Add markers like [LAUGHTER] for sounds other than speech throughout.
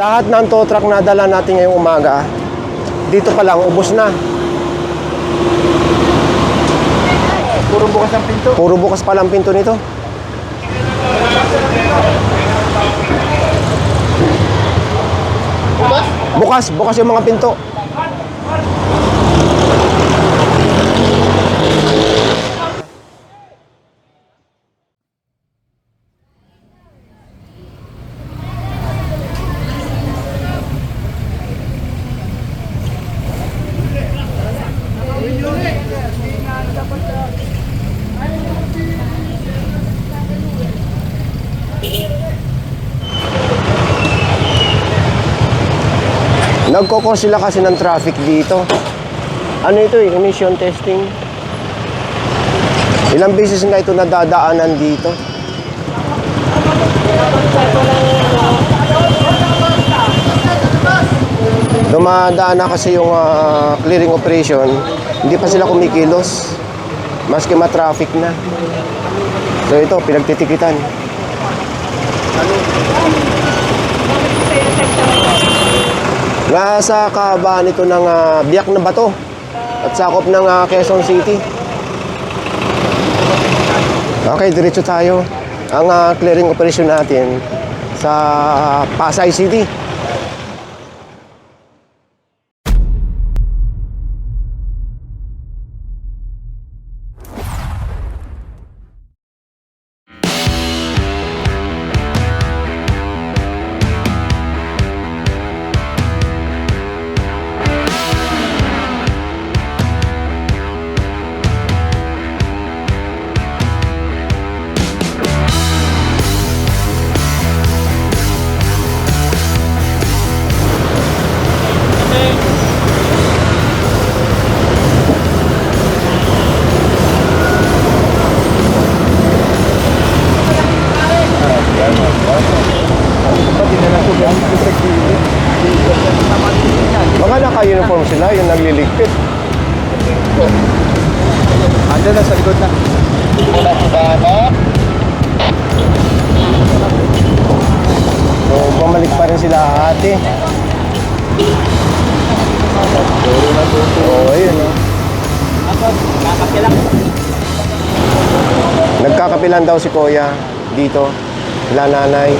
Lahat ng tow truck na dala natin ngayong umaga, dito pa lang, ubos na. Puro bukas ang pinto. Puro bukas pa lang pinto nito. Bukas, bukas yung mga pinto. Nagkoko sila kasi ng traffic dito. Ano ito eh, emission testing. Ilang beses na ito nadadaanan dito. Dumadaan na kasi yung ah, clearing operation, hindi pa sila kumikilos. Maski ma-traffic na. So ito, pinagtitikitan. Nasa kahabaan ito ng ah, biyak na bato at sakop ng ah, Quezon City. Okay, diretso tayo. Ang ah, clearing operation natin sa Pasay City. Sila ate. Oo, yun. Oh. Nagkakapilan daw si Kuya dito. Sila nanay.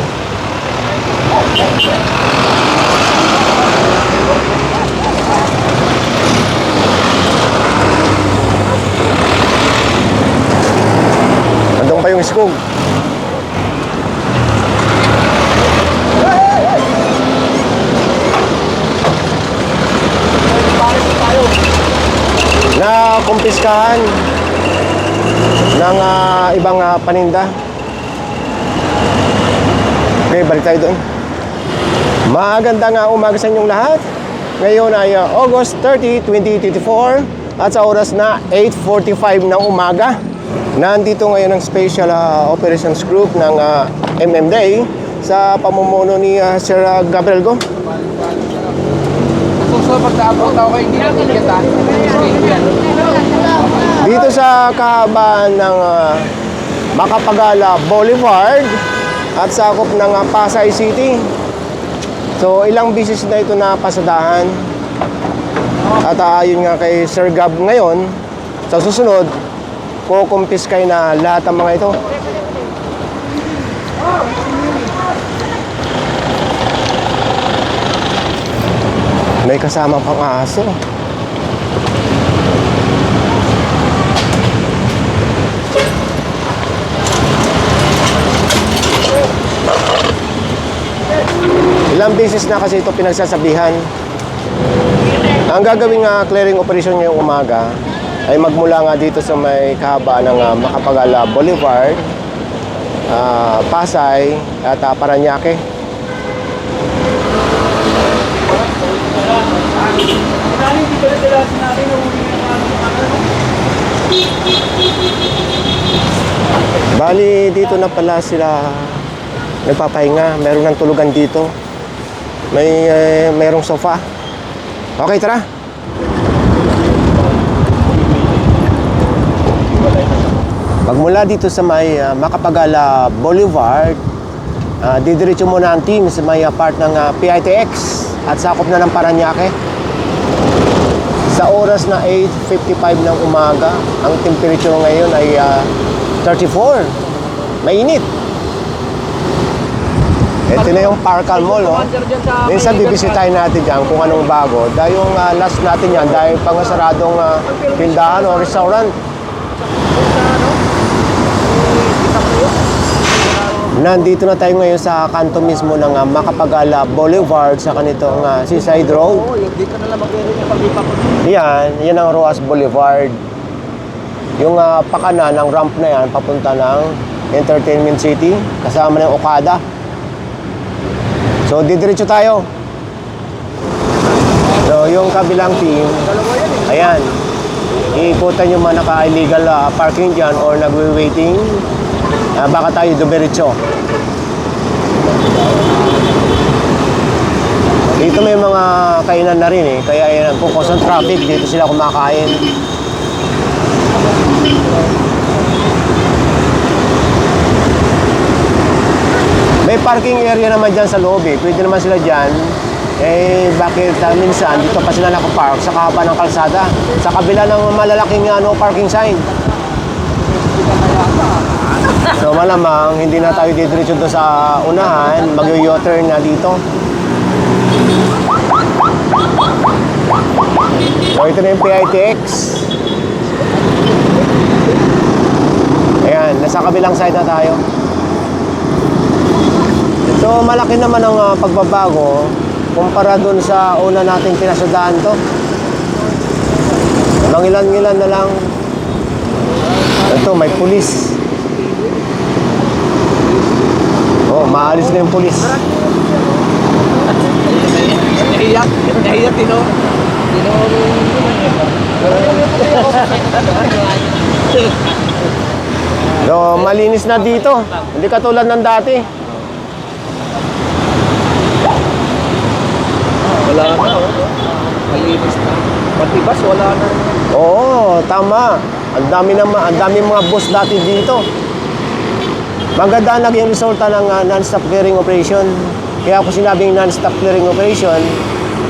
Nandun pa yung skog. na kumpiskahan ng ah, ibang ah, paninda. Okay, balik tayo doon. Magandang nga umaga sa inyong lahat. Ngayon ay ah, August 30, 2024 at sa oras na 8.45 ng umaga. Nandito ngayon ang Special ah, Operations Group ng ah, MMDA sa pamumuno ni ah, Sir Gabriel Go. Susunod pag naabot ako kayo, hindi na ticket ha. Dito sa kahabaan ng ah, Makapagala Boulevard at sakop ng ah, Pasay City. So ilang bisis na ito na pasadahan. At ah, ayon nga kay Sir Gab ngayon, sa susunod, kukumpiskay na lahat ng mga ito. May kasama pang aso. Ilang beses na kasi ito pinagsasabihan. Ang gagawing uh, clearing operation ngayong umaga ay magmula nga dito sa may kahaba ng uh, Makapagala Boulevard, ah, Pasay at uh, Paranaque. Bali, dito na pala sila nagpapahinga. Meron ng tulugan dito. May eh, mayroong sofa. Okay, tara. Pagmula dito sa may ah, Makapagala Boulevard, Ah, didiretso muna ang team sa may ah, part ng ah, PITX at sakop na ng Paranaque. Sa oras na 8.55 ng umaga, ang temperature ngayon ay ah, 34. Mainit. Ito na yung Parcal Mall, no? Minsan bibisitahin natin dyan kung anong bago. Dahil yung ah, last natin yan, dahil pangasaradong uh, tindahan o restaurant. Nandito na tayo ngayon sa kanto mismo ng ah, Makapagala Boulevard sa kanitong ah, Seaside Road. Oo, yung dito na lang mag-area yung paglipa ko. Yan, yan ang Roas Boulevard. Yung uh, pakana ng ramp na yan, papunta ng Entertainment City, kasama ng Okada. So, didiretso tayo. So, yung kabilang team, ayan, iikutan yung mga naka-illegal ah, parking dyan or nagwe-waiting. Ah, baka tayo dumiretso. Dito may mga kainan na rin eh. Kaya yan, kung cause ng traffic, dito sila kumakain. May parking area naman dyan sa loob eh. Pwede naman sila dyan. Eh, bakit ah, minsan dito pa sila nakapark sa kahaba ng kalsada? Sa kabila ng malalaking ano, parking sign. So malamang hindi na tayo didiretso doon sa unahan, mag-u-turn na dito. So ito na yung PITX. Ayan, nasa kabilang side na tayo. So malaki naman ang ah, pagbabago kumpara doon sa una nating pinasadahan to. Mangilan-ngilan na lang. Ito, may pulis. Oh, maalis na yung pulis. Nahiyak. Nahiyak, tino. Tino. So, malinis na dito. Hindi katulad ng dati. Wala na. oh. Malinis na. Pati bus, wala na. Oo, tama. Ang dami naman, ang dami mga bus dati dito. Maganda ang naging resulta ng ah, non-stop clearing operation. Kaya ako sinabing non-stop clearing operation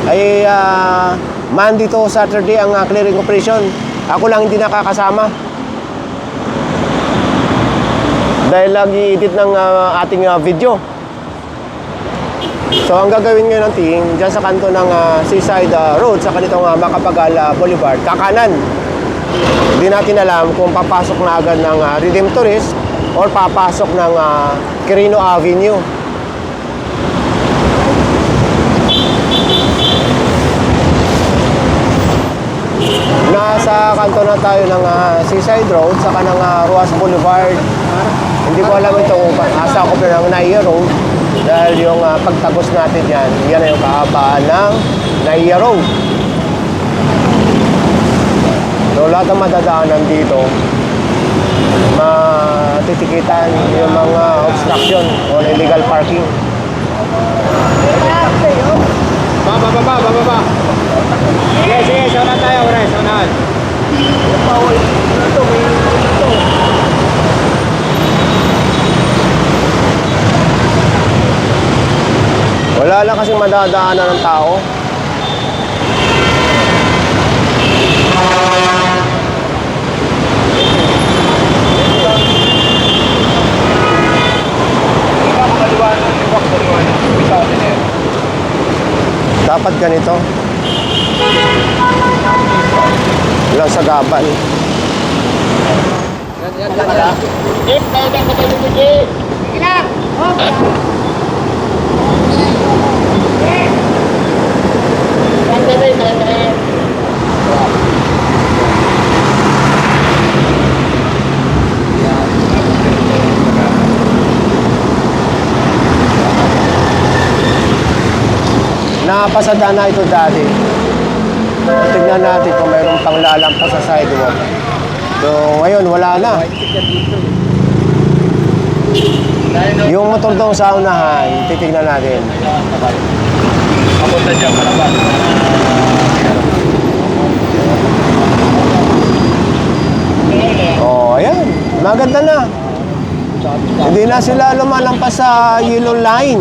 ay ah, Monday to Saturday ang ah, clearing operation. Ako lang hindi nakakasama. Dahil lagi edit ng ah, ating ah, video. So ang gagawin ngayon ng team, dyan sa kanto ng ah, Seaside ah, Road, sa kanitong uh, Makapagala Boulevard, kakanan. Hindi natin alam kung papasok na agad ng uh, Redemptorist or papasok ng ah, Quirino Avenue. Nasa kanto na tayo ng ah, Seaside Road, sa kanang uh, Ruas Boulevard. Hindi ko alam ito kung asa ko na ng Naya Road dahil yung ah, pagtagos natin yan, yan ay yung kahabaan ng Naya Road. So lahat ng madadaanan dito, matitikitan yung mga obstruction o illegal parking. Baba, baba, baba, baba. Sige, sige. Saunan tayo, pre. Saunan. Bawal. Ito, may ito. Wala lang kasing madadaanan ng tao. Ikaw, maliwanag. Iwak, maliwanag. Bisa ko din eh. Dapat ganito. Walang sagabal. Yan, yan, yan, yan. Napasada na ito dati. Tignan natin kung mayroong panglalampas sa sidewalk. So, ngayon, wala na. Yung motor doon sa unahan, titignan natin. Papunta dyan, malaban. Oh, ayan. Maganda na. Hindi na sila lumalampas sa yellow line.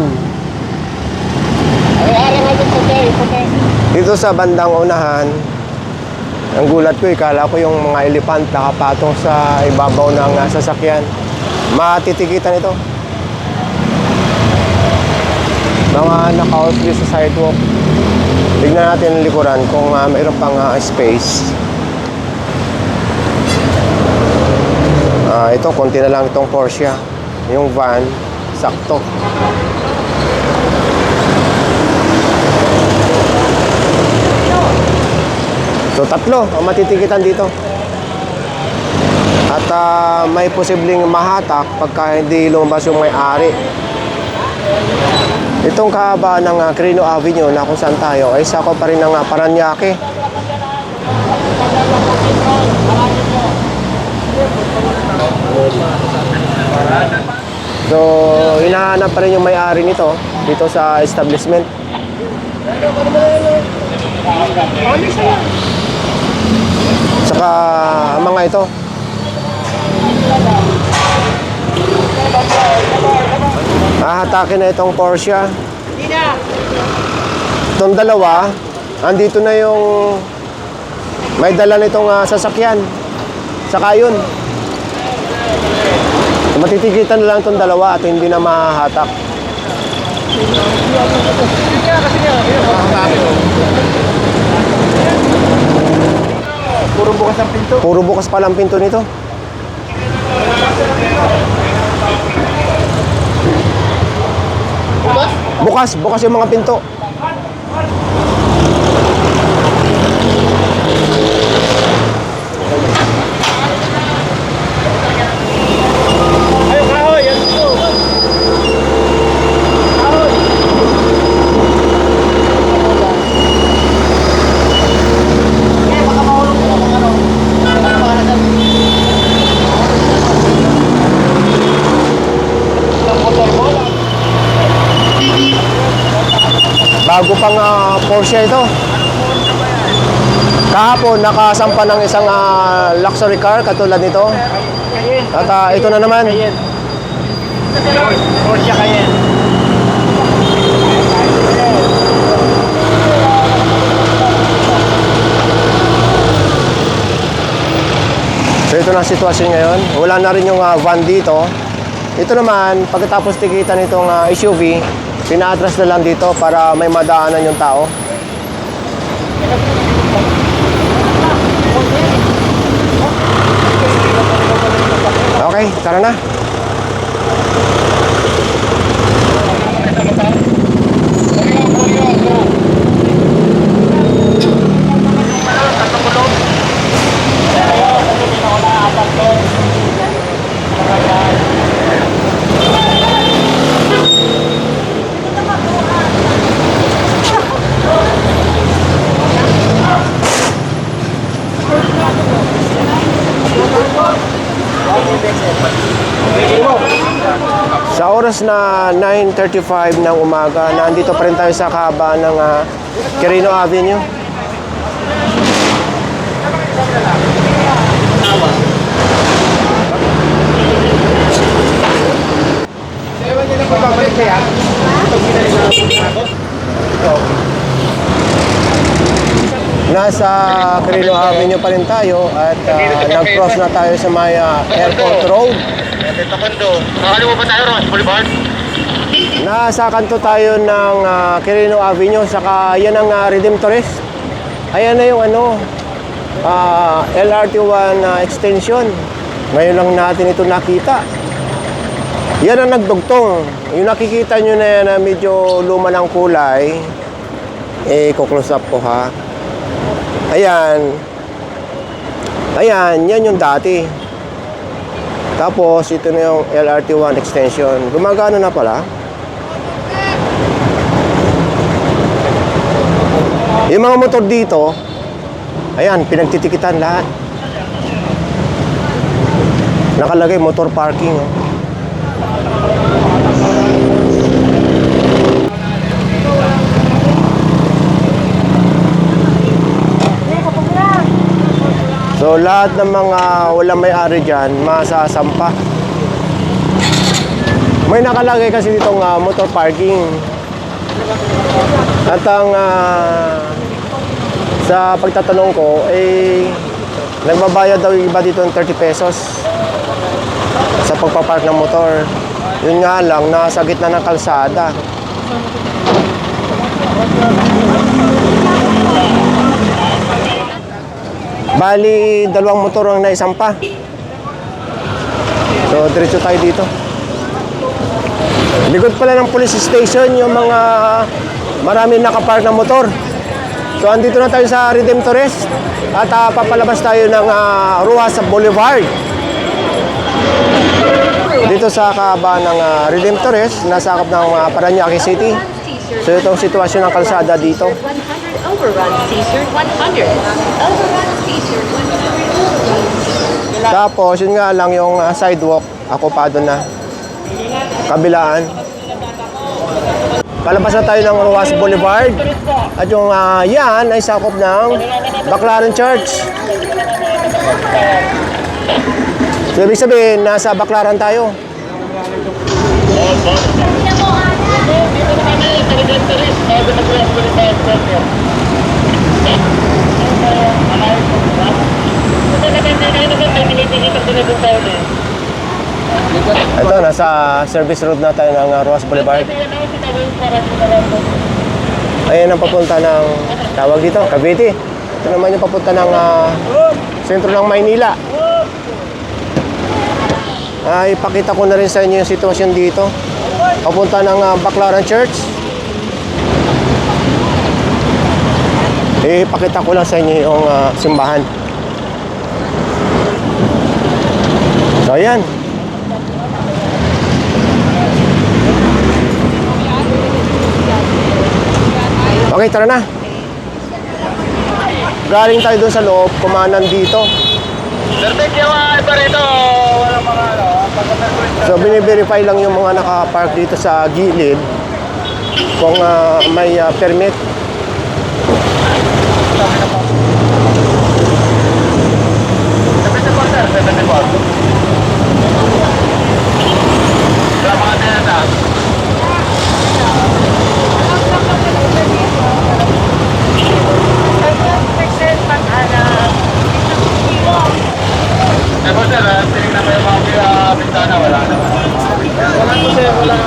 Dito sa bandang unahan, ang gulat ko, ikala ko yung mga elepant nakapatong sa ibabaw ng ah, sasakyan. Matitikitan ito. Mga naka-off sa sidewalk. Tignan natin ang likuran kung ah, mayroon pang ah, space. Ah, ito, konti na lang itong Porsche. Yung van, sakto. So tatlo ang matitikitan dito. At ah, may posibleng mahatak pagka hindi lumabas yung may-ari. Itong kahaba ng uh, Crino Avenue na kung saan tayo ay sako pa rin ng uh, Paranaque. So, hinahanap pa rin yung may-ari nito dito sa establishment. Saka mga ito. Ahatakin na itong Porsche. Itong dalawa, andito na yung may dala nitong ah, sasakyan. Saka yun. Matitikitan na lang itong dalawa at hindi na mahahatak. Puro bukas ang pinto. Puro bukas pa lang pinto nito. Bukas? Bukas, bukas yung mga pinto. Ay, kahoy, yan ito. Kahoy. Eh, baka mahulog ko ng ano. Baka mahulog. Ang motor mo lang. Bago pang ah, Porsche ito. Kahapon, nakasampa ng isang ah, luxury car katulad nito. At ah, ito na naman. Porsche Cayenne. So ito na sitwasyon ngayon. Wala na rin yung ah, van dito. Ito naman, pagkatapos tikitan itong ah, SUV, pina-atras na lang dito para may madaanan yung tao. Okay, tara na. Sa oras na 9.35 ng umaga, nandito pa rin tayo sa kaba ng ah, Quirino Avenue. Niyo na babalik siya. Pag ginalik na ako. Nasa Quirino Avenue pa rin tayo at ah, nag-cross na tayo sa may ah, Airport Road. Kondo. Nakaliwa ba tayo, Ross? Boulevard? Nasa kanto tayo ng ah, Quirino Avenue, saka yan ang uh, Redemptorist. Ayan na yung ano, ah, LRT1 ah, extension. Ngayon lang natin ito nakita. Yan ang nagdugtong. Yung nakikita nyo na yan na medyo luma ng kulay, eh, kuklose up ko ha. Ayan. Ayan, yan yung dati. Tapos, ito na yung LRT1 extension. Gumagana na pala. Yung mga motor dito, ayan, pinagtitikitan lahat. Nakalagay motor parking. Oh. So lahat ng mga walang may-ari dyan, masasampa. May nakalagay kasi ditong ah, motor parking. At ang ah, sa pagtatanong ko, eh, nagbabayad daw iba dito ng 30 pesos sa pagpapark ng motor. Yun nga lang, nasa gitna ng kalsada. Bali, dalawang motor ang naisampa. So, diretso tayo dito. Likod pala ng police station yung mga marami nakapark na motor. So, andito na tayo sa Redemptorist at ah, papalabas tayo ng uh, Ruas Boulevard. Dito sa kaaba ng uh, Redemptorist, nasakop ng uh, Paranaque City. So, itong sitwasyon ng kalsada dito. 100 overrun t-shirt 100. Overrun t-shirt 100. Tapos, yun nga lang yung uh, sidewalk, akopado na. Kabilaan. Palabas na tayo ng Ruas Boulevard. At yung ah, yan ay sakop ng Baclaran Church. So, ibig sabihin, nasa Baclaran tayo. Ito, nasa service road na tayo ng uh, Ruas Boulevard. Ayan ang papunta ng, tawag dito, Cavite. Ito naman yung papunta ng ah, sentro ng Maynila. Ay, ipakita ko na rin sa inyo yung sitwasyon dito. Papunta ng ah, Baclaran Church. Eh, ipakita ko lang sa inyo yung ah, simbahan. So, ayan. Okay, tara na. Galing tayo dun sa loob, kumanan dito. Mga ano. So, bine-verify lang yung mga nakapark dito sa gilid kung ah, may ah, permit. Naman.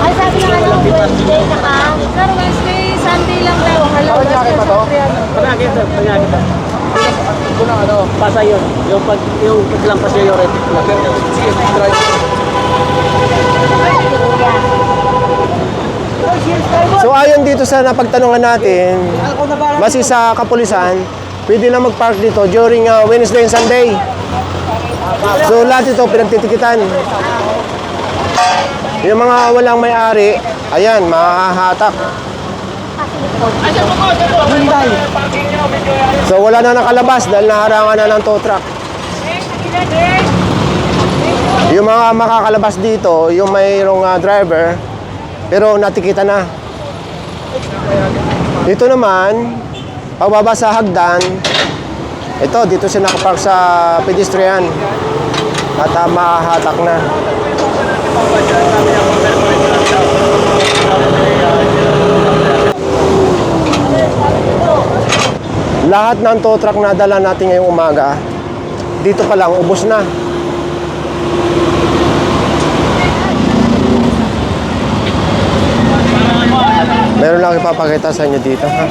Ay, sabi nga ano, Wednesday naka. Sir, Wednesday, lang daw. Hello, Panyakit pa to? Panyakit sir, panyakit sir. Ito na ano, pasa yun. Yung pag yung paglampas niya yung red flag. Sige, drive. So, ayon dito sa napagtanungan natin, base sa kapulisan, pwede na mag-park dito during ah, Wednesday and Sunday. So, lahat ito pinagtitikitan. Yung mga walang may-ari, ayan, mahahatak. So, wala na nakalabas dahil naharangan na ng tow truck. Yung mga makakalabas dito, yung mayroong ah, driver, pero natikita na. Dito naman, pagbaba sa hagdan, ito, dito siya nakapark sa pedestrian. At uh, mahahatak na. Lahat ng tow truck na dala natin ngayong umaga, dito pa lang, ubos na. Meron lang ipapakita sa inyo dito, ha?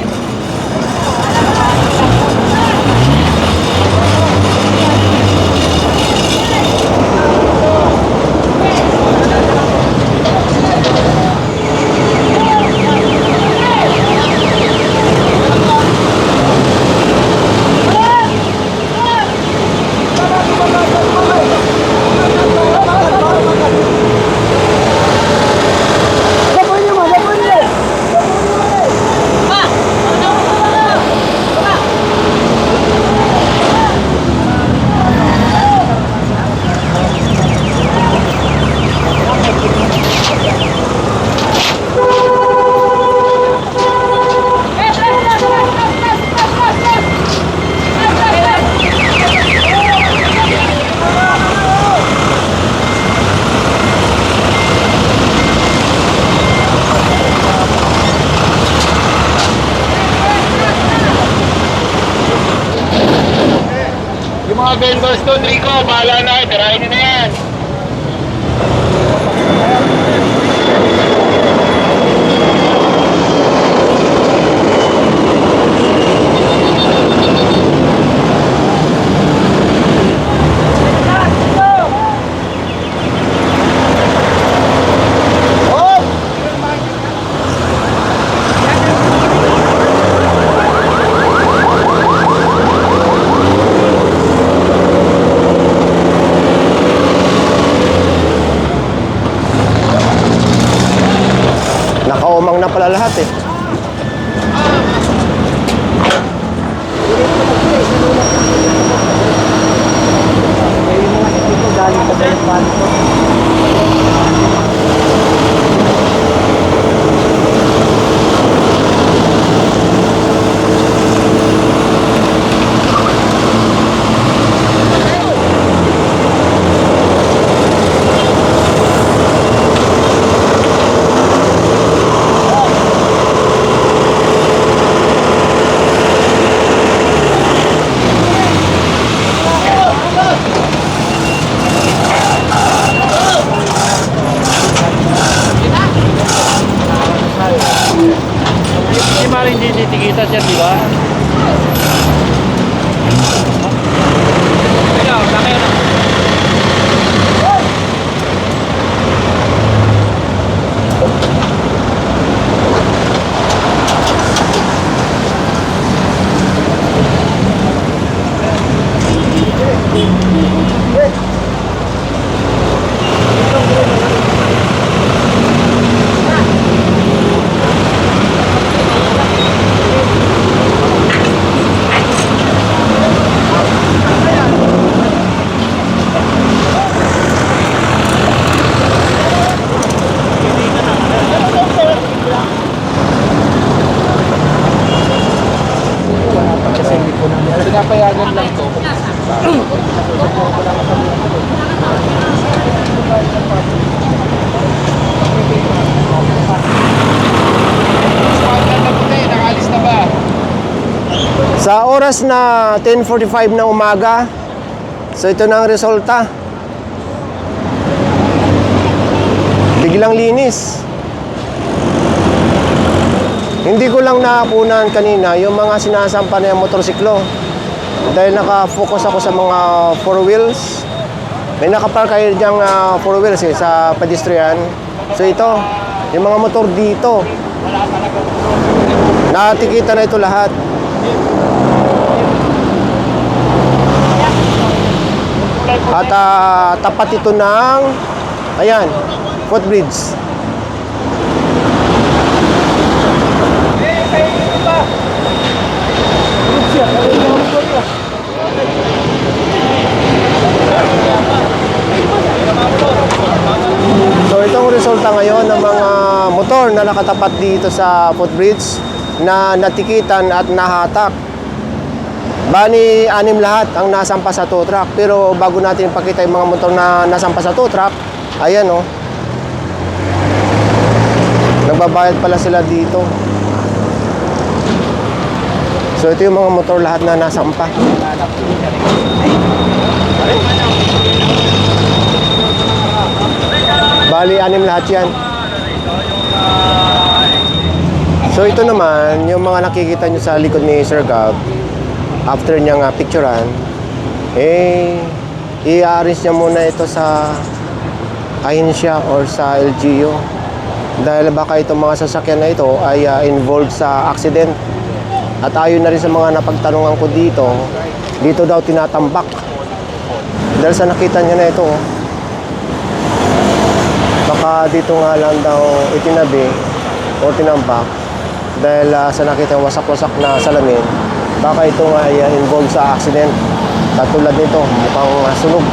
Oras na 10.45 ng umaga, so ito na ang resulta. Biglang linis. Hindi ko lang naapunan kanina yung mga sinasampa na yung motorsiklo. Dahil naka-focus ako sa mga four wheels. May nakapark kayo diyang ah, four wheels eh, sa pedestrian. So ito, yung mga motor dito. Natikita na ito lahat. At ah, tapat ito ng, ayan, footbridge. So itong resulta ngayon ng mga motor na nakatapat dito sa footbridge na natikitan at nahatak. Bani, anim lahat ang nasampa sa tow truck. Pero bago natin ipakita yung mga motor na nasampa sa tow truck, ayan oh. Nagbabayad pala sila dito. So ito yung mga motor lahat na nasampa. Bali, anim lahat yan. So ito naman, yung mga nakikita nyo sa likod ni Sir Gab, after niya nga picturean, eh, i-aris niya muna ito sa ahensya or sa LGU. Dahil baka itong mga sasakyan na ito ay ah, involved sa accident. At ayon na rin sa mga napagtanungan ko dito, dito daw tinatambak. Dahil sa nakita niya na ito, baka dito nga lang daw itinabi o tinambak dahil ah, sa nakita wasak-wasak na salamin baka ito nga ay ah, involved sa accident katulad nito mukhang ah, sunog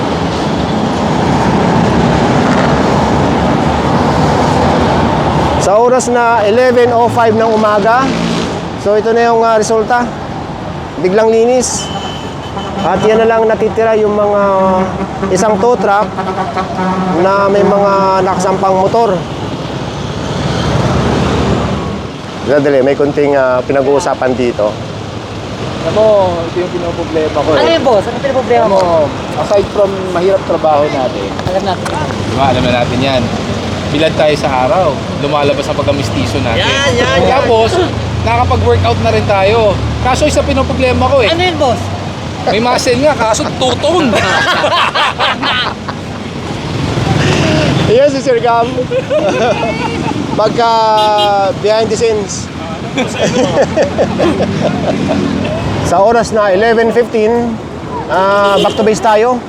sa oras na 11.05 ng umaga so ito na yung ah, resulta biglang linis at yan na lang natitira yung mga isang tow truck na may mga nakasampang motor. Dadali, may kunting ah, pinag-uusapan dito. Alam mo, ito yung pinoproblema ko Ano eh. yun, boss? Ano yung problema Alam mo? mo, aside from mahirap trabaho natin, Alam natin. di ba, alam na natin yan. Bilad tayo sa araw, lumalabas ang pagkamistiso natin. Yan, yan, yan. Tapos, nakakapag-workout na rin tayo. Kaso isa pinoproblema ko eh. Ano yun, boss? May muscle nga, kaso tutong. Yes, [LAUGHS] si Sir Gam. Pagka behind the scenes. [LAUGHS] Sa oras na 11.15, ah, back to base tayo.